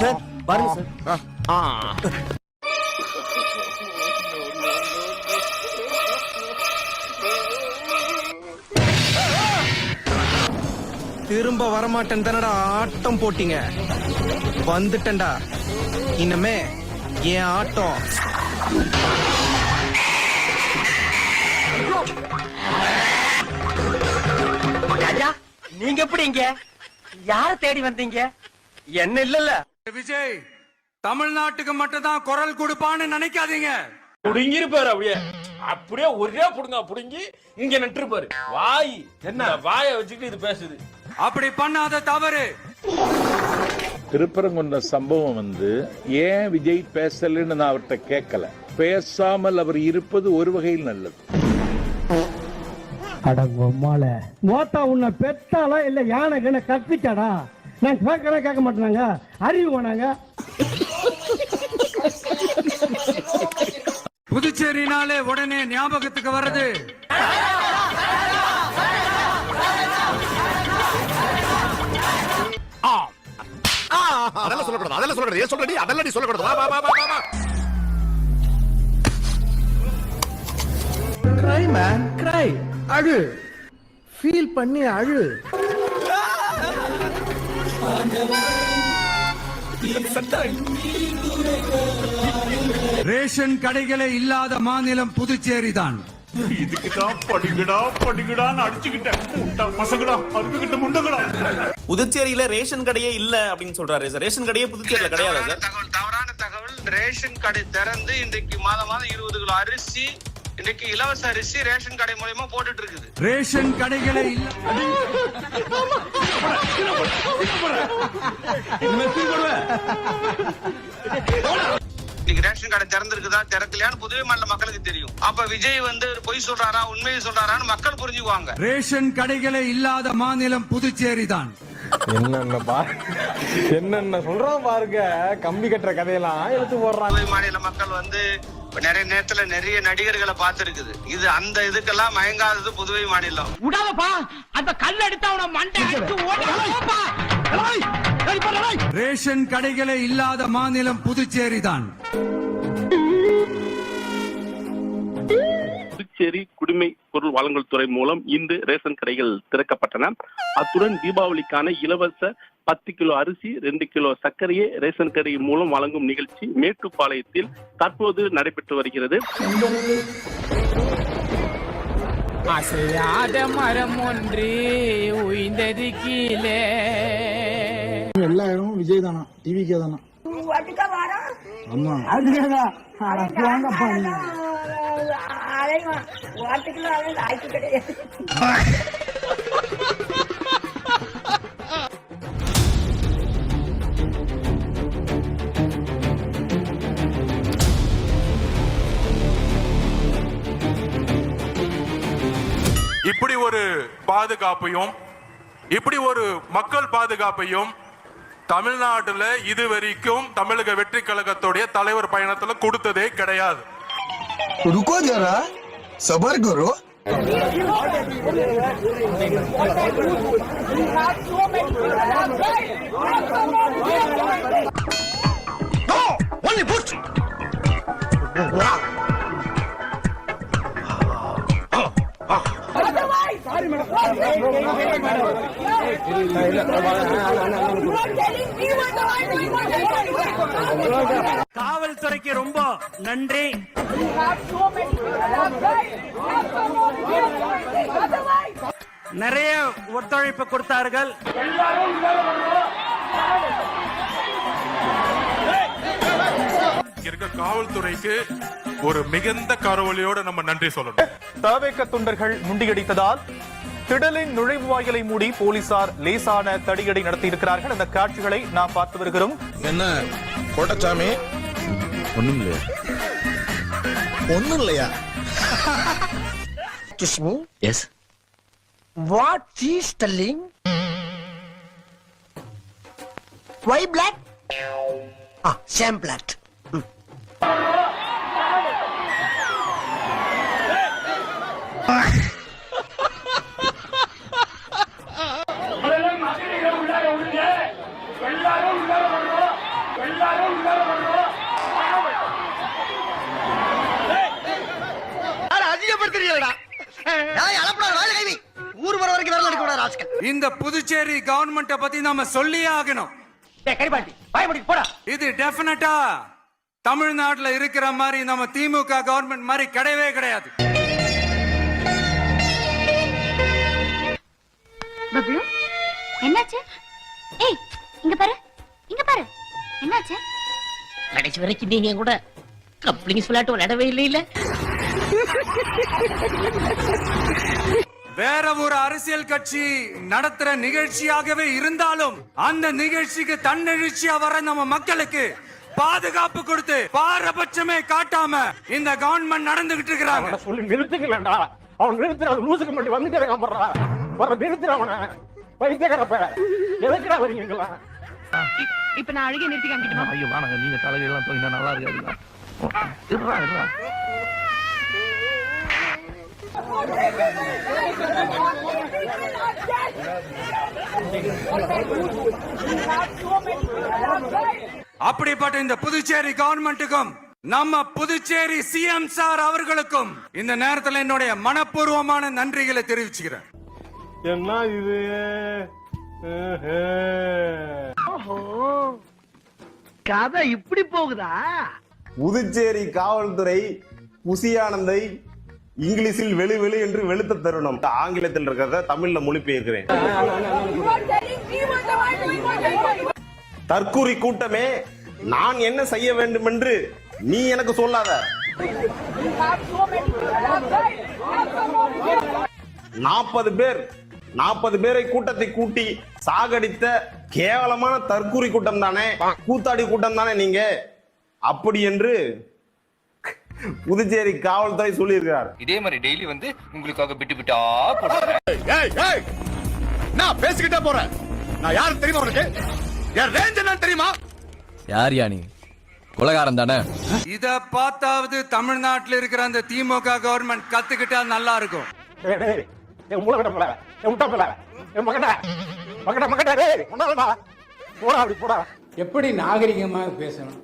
Sir பாருங்க sir திரும்ப வரமாட்டேன் தானடா ஆட்டம் போட்டீங்க. வந்துட்டேன்டா. இனிமே என் ஆட்டம். நீங்க எப்படி இங்க? யார தேடி வந்தீங்க? என்ன இல்லல்ல. விஜய் தமிழ்நாட்டுக்கு மட்டும் தான் குரல் கொடுப்பான்னு நினைக்காதீங்க. புடுங்கிருப்பாரு அப்படியே அப்படியே ஒரே புடுங்க புடுங்கி இங்க நின்றுப்பாரு. வாய் என்ன வாயை வச்சுக்கிட்டு இது பேசுது. அப்படி பண்ணாத தவறு. திருப்பரங்குன்ற சம்பவம் வந்து ஏன் விஜய் பேசலன்னு நான் அவர்கிட்ட கேட்கல. பேசாமல் அவர் இருப்பது ஒரு வகையில் நல்லது. அடங்கொம்மால மோத்தா உன்னை பெத்தாளா இல்ல யானை கண்ண கத்திச்சாடா நான் கேட்கறேன் கேட்க மாட்டேனாங்க. அறிவு வேணாங்க. புதுச்சேரினாலே உடனே ஞாபகத்துக்கு வர்றது. அதெல்லாம் சொல்லக்கூடாது. அதெல்லாம் சொல்லக்கூடாது. ஏன் சொல்றடி அதெல்லாம் நீ சொல்லக்கூடாது. வா வா வா வா வா. கிரை மேன் கிரை அழு. ஃபீல் பண்ணி அழு. ரேஷன் கடைகளே இல்லாத மாநிலம் புதுச்சேரி தான் புதுச்சேரியில ரேஷன் கடையே இல்ல அப்படின்னு சொல்றாரு சார். ரேஷன் கடையே புதுச்சேரியில கிடையாது சார்? தகவல் தவறான தகவல் ரேஷன் கடை திறந்து இன்றைக்கு மாதம் மாதம் இருபது கிலோ அரிசி இன்னைக்கு இலவச அரிசி ரேஷன் கடை மூலியமா போட்டுட்டு இருக்குது. ரேஷன் கடைகளே இல்ல. இன்னைக்கு ரேஷன் கடை திறந்திருக்குதா? திறக்கலையான்னு புதுவை மாநில மக்களுக்கு தெரியும். அப்ப விஜய் வந்து பொய் சொல்றாரா உண்மையை சொல்றாரான்னு மக்கள் புரிஞ்சுக்குவாங்க. ரேஷன் கடைகளே இல்லாத மாநிலம் புதுச்சேரி தான் என்னென்ன பா என்னென்ன சொல்றான் பாருங்க. கம்பி கட்டுற கதையெல்லாம் எடுத்து போடுறான் புதுவை மாநில மக்கள் வந்து நிறைய நேரத்துல நிறைய நடிகர்களை பார்த்திருக்குது. இது அந்த இதுக்கெல்லாம் மயங்காதது புதுவை மாநிலம். விடாதப்பா. அந்த கல் எடுத்து அவன மண்டை ரேஷன் கடைகளே இல்லாத மாநிலம் புதுச்சேரி தான் புதுச்சேரி குடிமை பொருள் வழங்கல் துறை மூலம் இன்று ரேஷன் கடைகள் திறக்கப்பட்டன. அத்துடன் தீபாவளிக்கான இலவச பத்து கிலோ அரிசி ரெண்டு கிலோ சர்க்கரையை ரேஷன் கடை மூலம் வழங்கும் நிகழ்ச்சி மேட்டுப்பாளையத்தில் தற்போது நடைபெற்று வருகிறது. அசையாத மரம் ஒன்று உயிந்தது கீழே. எல்லா இடமும் விஜய் தானா டிவிக்கே தானா? ஆமா. இப்படி பாதுகாப்பையும் இப்படி ஒரு மக்கள் பாதுகாப்பையும் தமிழ்நாட்டுல இதுவரைக்கும் தமிழக வெற்றி கழகத்துடைய தலைவர் பயணத்துல கொடுத்ததே கிடையாது. காவல்துறைக்கு ரொம்ப நன்றி. நிறைய ஒத்துழைப்பு கொடுத்தார்கள். இருக்க காவல்துறைக்கு ஒரு மிகுந்த கரவொலியோட நம்ம நன்றி சொல்லணும். தவேக்க தொண்டர்கள் முண்டியடித்ததால் திடலின் நுழைவு வாயிலை மூடி போலீசார் லேசான தடியடி நடத்தியிருக்கிறார்கள். அந்த காட்சிகளை நாம் பார்த்து வருகிறோம். என்ன கோட்டச்சாமி? ஒண்ணும் இல்லையா. ஒண்ணும் இல்லையா? Yes what is telling why black a same black rascal இந்த புதுச்சேரி கவர்மெண்ட பத்தி நாம சொல்லியே ஆகணும். இது டெபினட்டா தமிழ்நாட்டுல இருக்கிற மாதிரி நம்ம திமுக கவர்மெண்ட் மாதிரி கிடையவே கிடையாது. பப்ளு என்னாச்சு? ஏய் இங்க பாரு இங்க பாரு. என்னாச்சு? கடைசி வரைக்கும் நீங்க கூட கப்ளிங் விளையாட்டு விளையாடவே இல்லை இல்ல வேற ஒரு அரசியல் கட்சி நடத்துற நிகழ்ச்சியாகவே இருந்தாலும் அந்த நிகழ்ச்சிக்கு தன்னெழுச்சியா வர நம்ம மக்களுக்கு பாதுகாப்பு கொடுத்து பாரபட்சமே காட்டாம இந்த கவர்மெண்ட் நடந்துகிட்டு இருக்கிறாங்க. சொல்லி நிறுத்துக்கலடா. அவன் நிறுத்துற லூசுக்கு மட்டும் வந்துட்டே இருக்கான் போடுறா வர நிறுத்துற அவனை. பைத்தியக்காரப்ப. எதுக்குடா வரீங்களா இப்ப நான் அழுகி நிறுத்தி காமிக்கட்டுமா ஐயோ வாங்க. நீங்க தலைகெல்லாம் தூங்கினா நல்லா இருக்காதுங்க இருறா இருறா அப்படிப்பட்ட இந்த புதுச்சேரி கவர்மெண்ட்டுக்கும் நம்ம புதுச்சேரி சிஎம் சார் அவர்களுக்கும் இந்த நேரத்தில் என்னுடைய மனப்பூர்வமான நன்றிகளை தெரிவிச்சுக்கிறேன். என்ன இது? கதை இப்படி போகுதா? புதுச்சேரி காவல்துறை புசியானந்தை இங்கிலீஷில் வெளி வெளி என்று வெளுத்த தருணம். ஆங்கிலத்தில் இருக்கிறத தமிழ்ல மொழிபெயர்க்கிறேன். தற்கூரி கூட்டமே நான் என்ன செய்ய வேண்டும் என்று நீ எனக்கு சொல்லாத. நாற்பது பேர் நாற்பது பேரை கூட்டத்தை கூட்டி சாகடித்த கேவலமான தற்கூரி கூட்டம் தானே கூத்தாடி கூட்டம் தானே நீங்க? அப்படி என்று புதுச்சேரி காவல்துறை சொல்லியிருக்கிறார். இதே மாதிரி டெய்லி வந்து உங்களுக்காக பிட்டு பிட்டா போடுறேன். நான் பேசிக்கிட்டே போறேன் நான் யாரு தெரியுமா உனக்கு? என் ரேஞ்ச் என்னன்னு தெரியுமா? யார் யானி கொலகாரம் தானே? இத பார்த்தாவது தமிழ்நாட்டுல இருக்கிற அந்த திமுக கவர்மெண்ட் கத்துக்கிட்டா நல்லா இருக்கும். எப்படி நாகரிகமாக பேசணும்?